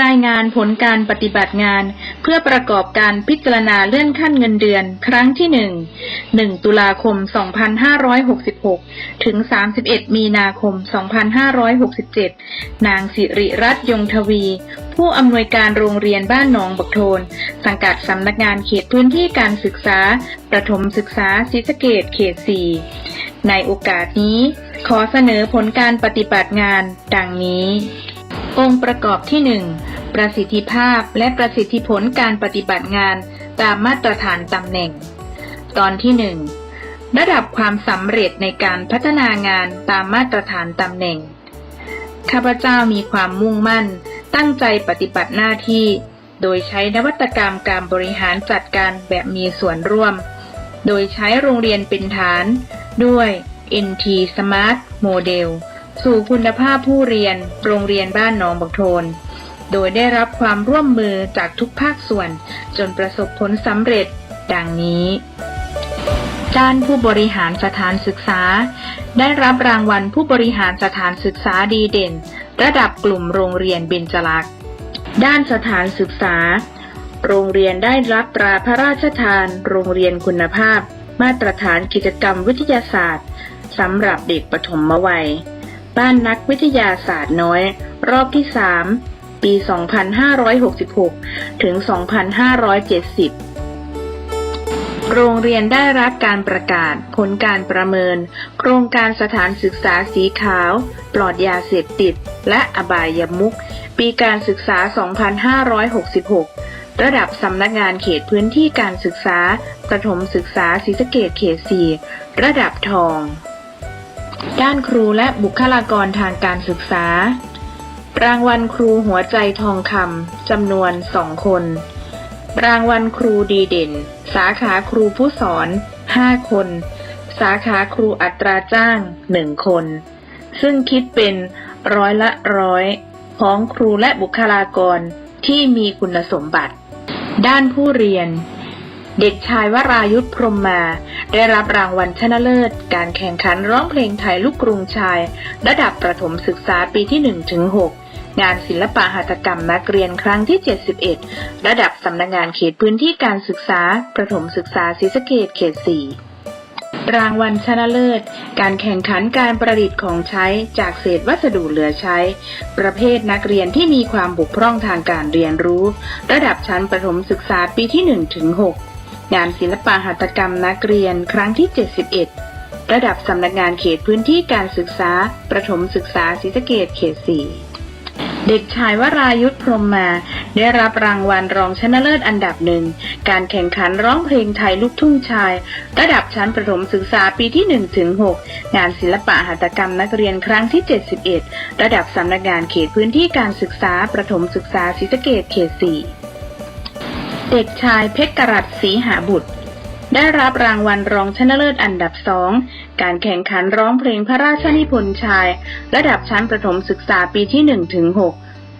รายงานผลการปฏิบัติงาน เพื่อประกอบการพิจารณาเลื่อนขั้นเงินเดือน ครั้งที่1 1ตุลาคม 2566 ถึง 31 มีนาคม 2567 นางสิริรัตน์ยงทวี ผู้อำนวยการโรงเรียนบ้านหนองบักโทน สังกัดสำนักงานเขตพื้นที่การศึกษา ประถมศึกษาศรีสะเกดเขต 4 ในโอกาสนี้ ขอเสนอผลการปฏิบัติงาน ดังนี้ องค์ประกอบที่ 1 ประสิทธิภาพและประสิทธิผลการปฏิบัติงานตามมาตรฐานตำแหน่ง ตอนที่ 1 ระดับความสำเร็จในการพัฒนางานตามมาตรฐานตำแหน่ง ข้าพเจ้ามีความมุ่งมั่น ตั้งใจปฏิบัติหน้าที่ โดยใช้นวัตกรรมการบริหารจัดการแบบมีส่วนร่วม โดยใช้โรงเรียนเป็นฐาน ด้วย NT Smart Model สู่คุณภาพผู้เรียน โรงเรียนบ้านหนองบักโทน โดยได้รับความร่วมมือจากทุกภาคส่วน จนประสบผลสำเร็จ ดังนี้ด้านผู้บริหารสถานศึกษา ได้รับรางวัลผู้บริหารสถานศึกษาดีเด่น ระดับกลุ่มโรงเรียนเบญจลักษณ์ด้านสถานศึกษา โรงเรียนได้รับตราพระราชทาน โรงเรียนคุณภาพ มาตรฐานกิจกรรมวิทยาศาสตร์สำหรับเด็กปฐมวัย บ้านนักวิทยาศาสตร์น้อย รอบที่ 3 ปี 2566 ถึง 2570 โรงเรียนได้รับการประกาศ ผลการประเมิน โครงการสถานศึกษาสีขาว ปลอดยาเสพติด และอบายมุขปีการศึกษา 2566ระดับสำนักงานเขตพื้นที่การศึกษา ประถมศึกษาศรีสะเกดเขต 4 ระดับทอง ด้านครูและบุคลากรทางการศึกษา รางวัลครูหัวใจทองคำจำนวน2คน รางวัลครูดีเด่น สาขาครูผู้สอน 5 คน สาขาครูอัตราจ้าง 1 คน ซึ่งคิดเป็นร้อยละร้อยของครูและบุคลากรที่มีคุณสมบัติ ด้านผู้เรียน เด็กชายวรายุทธพรมมา ได้รับรางวัลชนะเลิศ การแข่งขันร้องเพลงไทยลูกกรุงชาย ระดับประถมศึกษาปีที่1ถึง6งานศิลปะหัตถกรรมนักเรียนครั้งที่ 71 ระดับสำนักงานเขตพื้นที่การศึกษา ประถมศึกษาศรีสะเกดเขต 4รางวัลชนะเลิศ การแข่งขันการประดิษฐ์ของใช้จากเศษวัสดุเหลือใช้ ประเภทนักเรียนที่มีความบกพร่องทางการเรียนรู้ ระดับชั้นประถมศึกษาปีที่1ถึง6 งานศิลปะหัตถกรรมนักเรียนครั้งที่ 71 ระดับสำนักงานเขตพื้นที่การศึกษา ประถมศึกษาศรีสะเกดเขต 4 เด็กชายวรายุทธพรมมา ได้รับรางวัลรองชนะเลิศอันดับหนึ่ง การแข่งขันร้องเพลงไทยลูกทุ่งชาย ระดับชั้นประถมศึกษาปีที่1ถึง6งานศิลปะหัตถกรรมนักเรียนครั้งที่ 71 ระดับสำนักงานเขตพื้นที่การศึกษา ประถมศึกษาศรีสะเกดเขต 4 เด็กชายเพชรกรัตศรีหาบุตร ได้รับรางวัลรองชนะเลิศอันดับสอง การแข่งขันร้องเพลงพระราชนิพนธ์ชาย ระดับชั้นประถมศึกษาปีที่1ถึง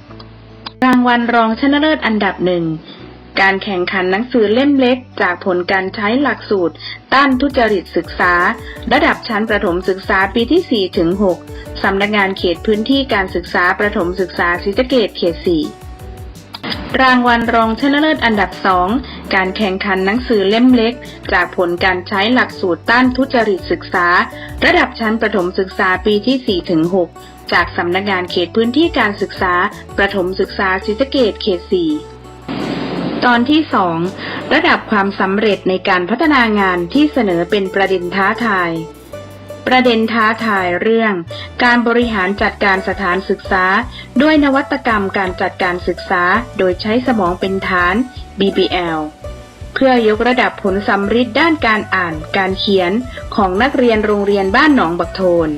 6รางวัลรองชนะเลิศอันดับหนึ่งการแข่งขันหนังสือเล่มเล็ก จากผลการใช้หลักสูตร ต้านทุจริตศึกษา ระดับชั้นประถมศึกษาปีที่ 4 ถึง 6 สำนักงานเขตพื้นที่การศึกษาประถมศึกษาศรีสะเกดเขต 4 รางวัลรองชนะเลิศอันดับสองการแข่งขันหนังสือเล่มเล็ก จากผลการใช้หลักสูตรต้านทุจริตศึกษา ระดับชั้นประถมศึกษาปีที่4ถึง6จากสำนักงานเขตพื้นที่การศึกษา ประถมศึกษาศรีสะเกดเขต 4ตอนที่ 2 ระดับความสำเร็จในการพัฒนางานที่เสนอเป็นประเด็นท้าทาย ประเด็นท้าทายเรื่อง การบริหารจัดการสถานศึกษา ด้วยนวัตกรรมการจัดการศึกษา โดยใช้สมองเป็นฐาน BBL เพื่อยกระดับผลสำฤทธิ์ด้านการอ่าน การเขียนของนักเรียนโรงเรียนบ้านหนองบักโทน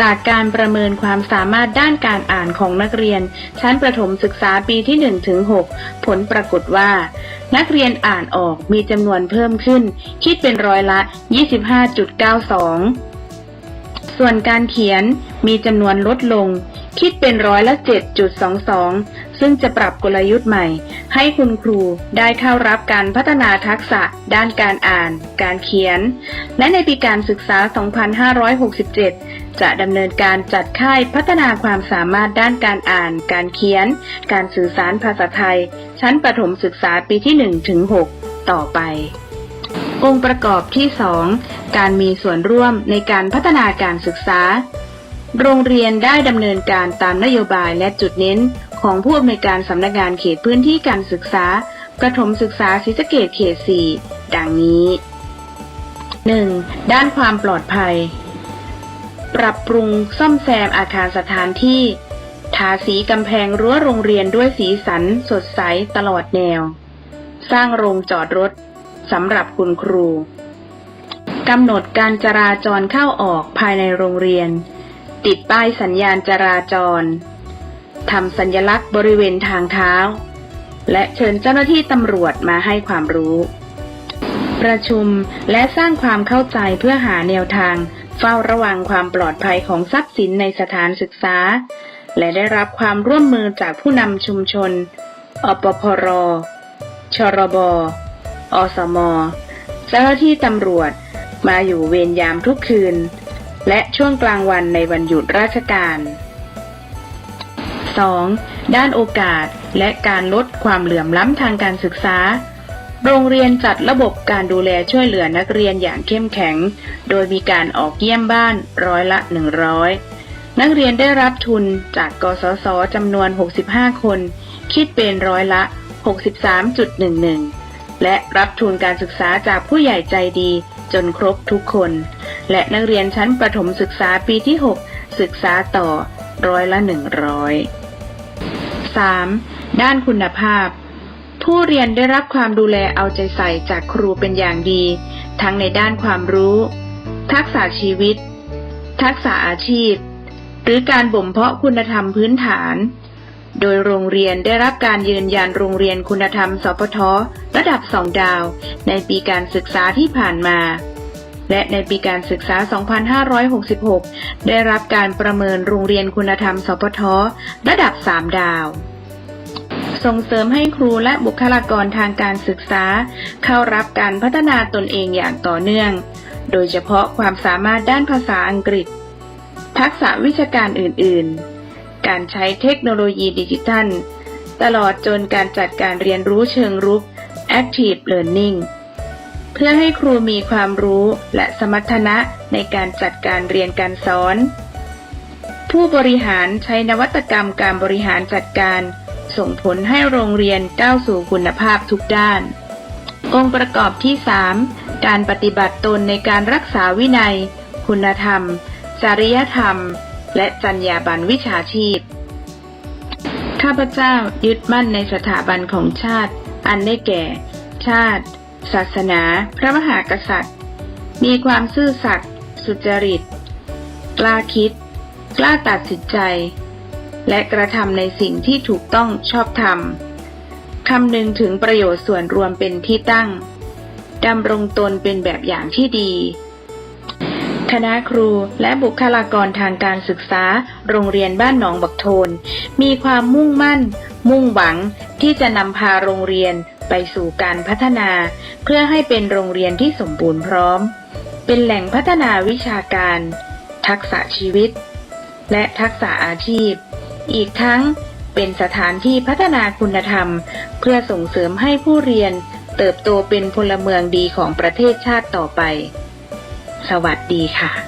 จากการประเมินความสามารถด้านการอ่านของนักเรียน ชั้นประถมศึกษาปีที่1ถึง6ผลปรากฏว่า นักเรียนอ่านออกมีจำนวนเพิ่มขึ้น คิดเป็นร้อยละ 25.92 ส่วนการเขียนมีจำนวนลดลง คิดเป็นร้อยละ 7.22 ซึ่งจะปรับกลยุทธ์ใหม่ ให้คุณครูได้เข้ารับการพัฒนาทักษะ ด้านการอ่าน การเขียน และในปีการศึกษา 2567 จะดำเนินการจัดค่ายพัฒนาความสามารถด้านการอ่าน การเขียน การสื่อสารภาษาไทย ชั้นประถมศึกษาปีที่1ถึง6ต่อไปองค์ประกอบที่ 2 การมีส่วนร่วมในการพัฒนาการศึกษา โรงเรียนได้ดำเนินการตามนโยบายและจุดเน้น ของผู้อำนวยการสำนักงานเขตพื้นที่การศึกษา ประถมศึกษาศรีสะเกดเขต 4 ดังนี้ 1. ด้านความปลอดภัย ปรับปรุงซ่อมแซมอาคารสถานที่ ทาสีกำแพงรั้วโรงเรียนด้วยสีสันสดใสตลอดแนว สร้างโรงจอดรถสำหรับคุณครูกำหนดการจราจรเข้าออกภายในโรงเรียน ติดป้ายสัญญาณจราจร ทำสัญลักษณ์บริเวณทางเท้า และเชิญเจ้าหน้าที่ตำรวจมาให้ความรู้ ประชุมและสร้างความเข้าใจเพื่อหาแนวทาง เฝ้าระวังความปลอดภัยของทรัพย์สินในสถานศึกษา และได้รับความร่วมมือจากผู้นำชุมชน อปพร ชรบ อสม เจ้าหน้าที่ตำรวจมาอยู่เวรยามทุกคืน และช่วงกลางวันในวันหยุดราชการ 2. ด้านโอกาสและการลดความเหลื่อมล้ำทางการศึกษา โรงเรียนจัดระบบการดูแลช่วยเหลือนักเรียนอย่างเข้มแข็ง โดยมีการออกเยี่ยมบ้านร้อยละ 100 นักเรียนได้รับทุนจากกสศจำนวน 65 คน คิดเป็นร้อยละ 63.11 และรับทุนการศึกษาจากผู้ใหญ่ใจดีจนครบทุกคน และนักเรียนชั้นประถมศึกษาปีที่ 6 ศึกษาต่อร้อยละ 100 3. ด้านคุณภาพ ผู้เรียนได้รับความดูแลเอาใจใส่จากครูเป็นอย่างดี ทั้งในด้านความรู้ ทักษะชีวิต ทักษะอาชีพ หรือการบ่มเพาะคุณธรรมพื้นฐาน โดยโรงเรียนได้รับการยืนยันโรงเรียนคุณธรรมสพทระดับสองดาว ในปีการศึกษาที่ผ่านมา และในปีการศึกษา 2566 ได้รับการประเมินโรงเรียนคุณธรรม สพท ระดับ 3 ดาว ส่งเสริมให้ครูและบุคลากรทางการศึกษา เข้ารับการพัฒนาตนเองอย่างต่อเนื่อง โดยเฉพาะความสามารถด้านภาษาอังกฤษ ทักษะวิชาการอื่น ๆ การใช้เทคโนโลยีดิจิทัล ตลอดจนการจัดการเรียนรู้เชิงรุก Active Learning เพื่อให้ครูมีความรู้และสมรรถนะในการจัดการเรียนการสอน ผู้บริหารใช้นวัตกรรมการบริหารจัดการ ส่งผลให้โรงเรียนก้าวสู่คุณภาพทุกด้าน องค์ประกอบที่ 3 การปฏิบัติตนในการรักษาวินัย คุณธรรม จริยธรรม และจรรยาบรรณวิชาชีพ ข้าพเจ้ายึดมั่นในสถาบันของชาติ อันได้แก่ ชาติ ศาสนา พระมหากษัตริย์ มีความซื่อสัตย์สุจริต กล้าคิด กล้าตัดสินใจ และกระทำในสิ่งที่ถูกต้องชอบธรรมคำนึงถึงประโยชน์ส่วนรวมเป็นที่ตั้งดำรงตนเป็นแบบอย่างที่ดี คณะครูและบุคลากรทางการศึกษา โรงเรียนบ้านหนองบักโทน มีความมุ่งมั่น มุ่งหวังที่จะนำพาโรงเรียน ไปสู่การพัฒนา เพื่อให้เป็นโรงเรียนที่สมบูรณ์พร้อม เป็นแหล่งพัฒนาวิชาการ ทักษะชีวิต และทักษะอาชีพ อีกทั้งเป็นสถานที่พัฒนาคุณธรรม เพื่อส่งเสริมให้ผู้เรียนเติบโตเป็นพลเมืองดีของประเทศชาติต่อไป สวัสดีค่ะ